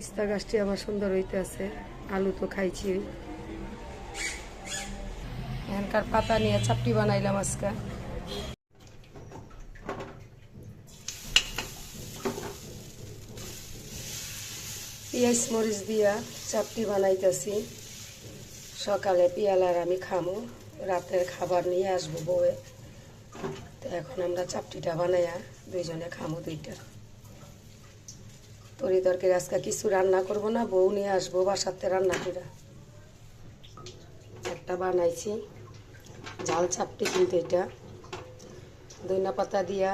উস্তা গাছটি আবার সুন্দর হইতে আছে। আলু তো খাইছি। এখানকার পাতা নিয়ে চাপটি বানাইলাম আজকে। পেঁয়াজ মরিচ দিয়া চাপটি বানাইতেছি। সকালে পিয়ালার আমি খামো, রাতের খাবার নিয়ে আসব বউয়ে। তো এখন আমরা চাপটিটা বানাইয়া দুইজনে খামো দুইটা। তরি তরকারি, আজকে কিছু রান্না করব না, বউ নিয়ে আসব বাসাতে রান্না করে। একটা বানাইছি, ঝাল চাপটি কিন্তু এটা। দইনা পাতা দিয়া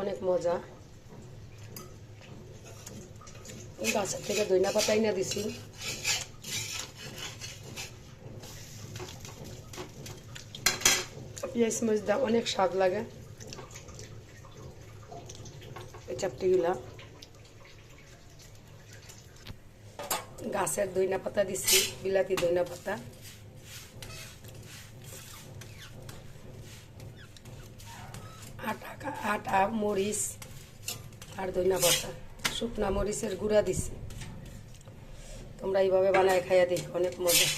অনেক মজা। এই গাছের থেকে দইনা পাতাই না দিছি। পেঁয়াজ মরিচ অনেক স্বাদ লাগে এই চাপটিগুলা। গাছের দইনা পাতা দিছি, বিলাতি দইনা পাতা আটা আটা, মরিচ আর দইনা পাতা শুকনা মরিচের গুঁড়া দিছি। তোমরা এইভাবে বানায় খাইয়া দেখো, অনেক মজা।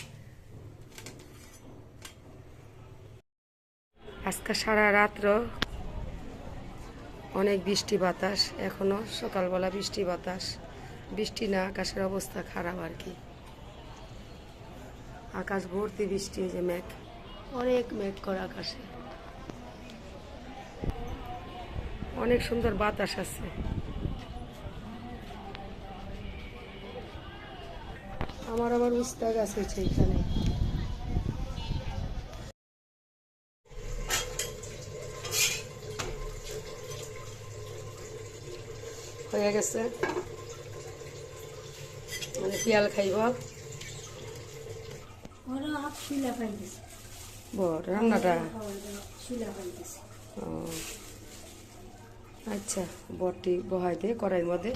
আজকে সারা রাত্র অনেক বৃষ্টি বাতাস, এখনও সকালবেলা বৃষ্টি বাতাস। বৃষ্টি না, আকাশের অবস্থা খারাপ আর কি। আকাশ ভর্তি বৃষ্টি যে মেঘ। অনেক মেঘ করে আকাশে। অনেক সুন্দর বাতাস আছে। আমার আবার উস্তা গাছ হয়েছে এখানে। হয়ে গেছে। মানে পিয়াল খাইব। বড় রান্নাটা? ও আচ্ছা বটি বহাই দে কড়াইয়ের মধ্যে।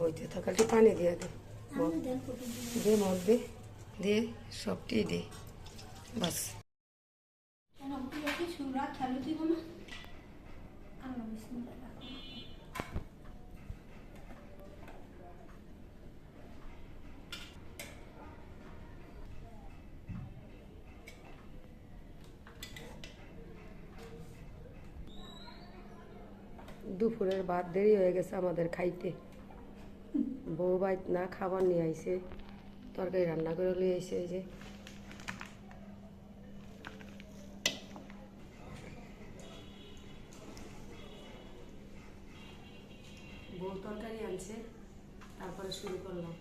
হইতে থাকা একটু পানি দিয়ে দে। দে মগ দে। দে সবটি দে। বাস। কি শুলা খেলো দিব না আল্লাহ বিসমিল্লাহ রাখো দুপুরের ভাত দেরি হয়ে গেছে আমাদের খাইতে। বউ বাইত না খাবার নিয়ে আইছে। তরকারি রান্না করে লিয়ে আইছে এই যে বউ তরকারি আনছে, তারপরে শুরু করলাম।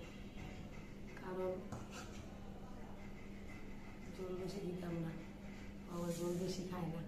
কারণ জল বেশি দিতাম না আমার জল বেশি খায় না।